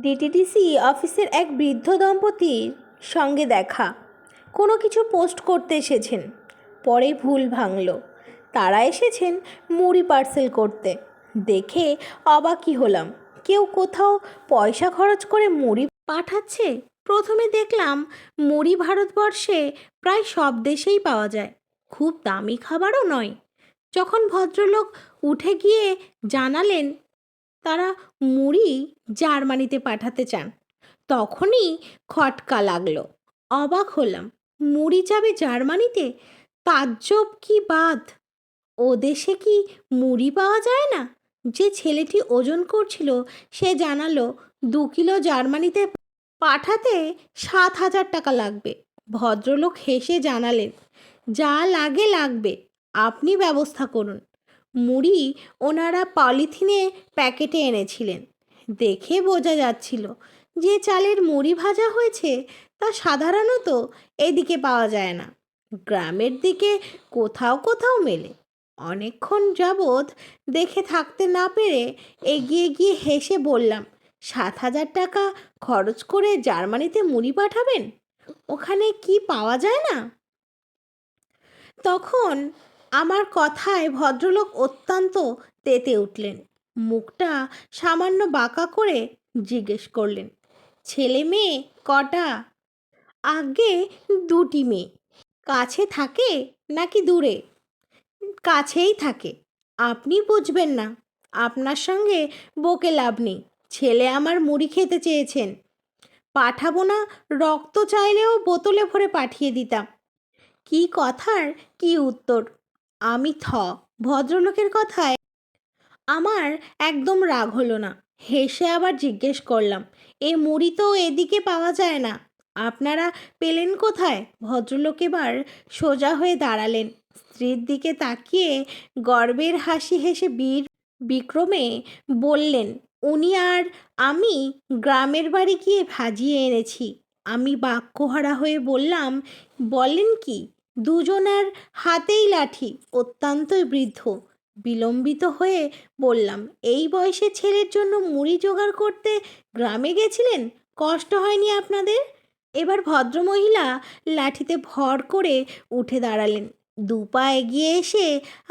DTDC অফিসের এক বৃদ্ধ দম্পতির সঙ্গে দেখা। কোনো কিছু পোস্ট করতে এসেছেন। পরে ভুল ভাঙল। তারা এসেছেন মুড়ি পার্সেল করতে। দেখে অবাকই হলাম। কেউ কোথাও পয়সা খরচ করে মুড়ি পাঠাচ্ছে? প্রথমে দেখলাম মুড়ি ভারতবর্ষে প্রায় সব দেশেই পাওয়া যায়। খুব দামি খাবারও নয়। যখন ভদ্রলোক উঠে গিয়ে জানালেন তারা মুড়ি জার্মানিতে পাঠাতে চান। তখনই খটকা লাগল। অবাক হলাম, মুড়ি যাবে জার্মানিতে? তাজ্জব কি বাদ? ও দেশে কি মুড়ি পাওয়া যায় না? যে ছেলেটি ওজন করছিল, সে জানালো, দু কিলো জার্মানিতে পাঠাতে সাত হাজার টাকা লাগবে। ভদ্রলোক হেসে জানালেন, যা লাগে লাগবে, আপনি ব্যবস্থা করুন। মুড়ি ওনারা পলিথিনে প্যাকেটে এনেছিলেন। দেখে বোঝা যাচ্ছিল যে চালের মুড়ি ভাজা হয়েছে তা সাধারণত এদিকে পাওয়া যায় না। গ্রামের দিকে কোথাও কোথাও মেলে। অনেকক্ষণ যাবৎ দেখে থাকতে না পেরে এগিয়ে গিয়ে হেসে বললাম, সাত হাজার টাকা খরচ করে জার্মানিতে মুড়ি পাঠাবেন? ওখানে কি পাওয়া যায় না? তখন আমার কথায় ভদ্রলোক অত্যন্ত তেতে উঠলেন। মুখটা সামান্য বাঁকা করে জিজ্ঞেস করলেন, ছেলে মেয়ে কটা? আগে দুটি মেয়ে। কাছে থাকে নাকি দূরে? কাছেই থাকে। আপনি বুঝবেন না। আপনার সঙ্গে বকে লাভ নেই। ছেলে আমার মুড়ি খেতে চেয়েছেন। পাঠাবো না, রক্ত চাইলেও বোতলে ভরে পাঠিয়ে দিতাম। কি কথার কি উত্তর? আমি থ, ভদ্রলোকের কথায়। আমার একদম রাগ হলো না। হেসে আবার জিজ্ঞেস করলাম, এ মুড়ি তো এদিকে পাওয়া যায় না। আপনারা পেলেন কোথায়? ভদ্রলোক এবার সোজা হয়ে দাঁড়ালেন। স্ত্রীর দিকে তাকিয়ে গর্বের হাসি হেসে বীর বিক্রমে বললেন, উনি আর আমি গ্রামের বাড়ি গিয়ে ভাজিয়ে এনেছি। আমি বাক্যহারা হয়ে বললাম, বলেন কি? দুজনের হাতেই লাঠি অত্যন্তই বৃদ্ধ। বিলম্বিত হয়ে বললাম, এই বয়সে ছেলের জন্য মুড়ি জোগাড় করতে গ্রামে গেছিলেন? কষ্ট হয়নি আপনাদের? এবার ভদ্রমহিলা লাঠিতে ভর করে উঠে দাঁড়ালেন। দু পা এগিয়ে এসে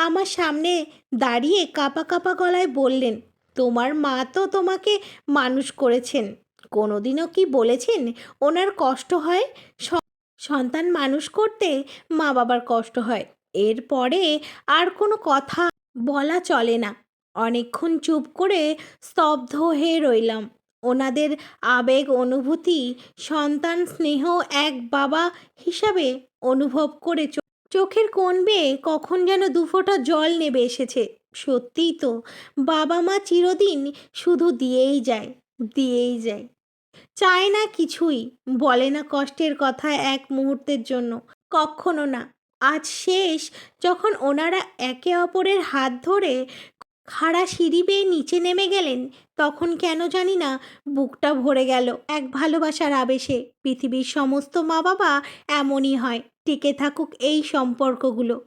আমার সামনে দাঁড়িয়ে কাপা কাপা গলায় বললেন, তোমার মা তো তোমাকে মানুষ করেছেন। কোনোদিনও কি বলেছেন? ওনার কষ্ট হয়? সন্তান মানুষ করতে মা বাবার কষ্ট হয়। এরপরে আর কোনো কথা বলা চলে না। অনেকক্ষণ চুপ করে স্তব্ধ হয়ে রইলাম। ওনাদের আবেগ অনুভূতি, সন্তান স্নেহ এক বাবা হিসাবে অনুভব করে চোখের কোণ বেয়ে কখন যেন দুফোঁটা জল নেবে এসেছে। সত্যিই তো বাবা মা চিরদিন শুধু দিয়েই যায় দিয়েই যায়। চায় না কিছুই, বলে না কষ্টের কথা এক মুহূর্তের জন্য কখনো না। আজ শেষ, যখন ওনারা একে অপরের হাত ধরে খাড়া সিঁড়ি বেয়ে নিচে নেমে গেলেন, তখন কেন জানি না বুকটা ভরে গেল এক ভালোবাসার আবেশে। পৃথিবীর সমস্ত মা বাবা এমনই হয়, টিকে থাকুক এই সম্পর্কগুলো।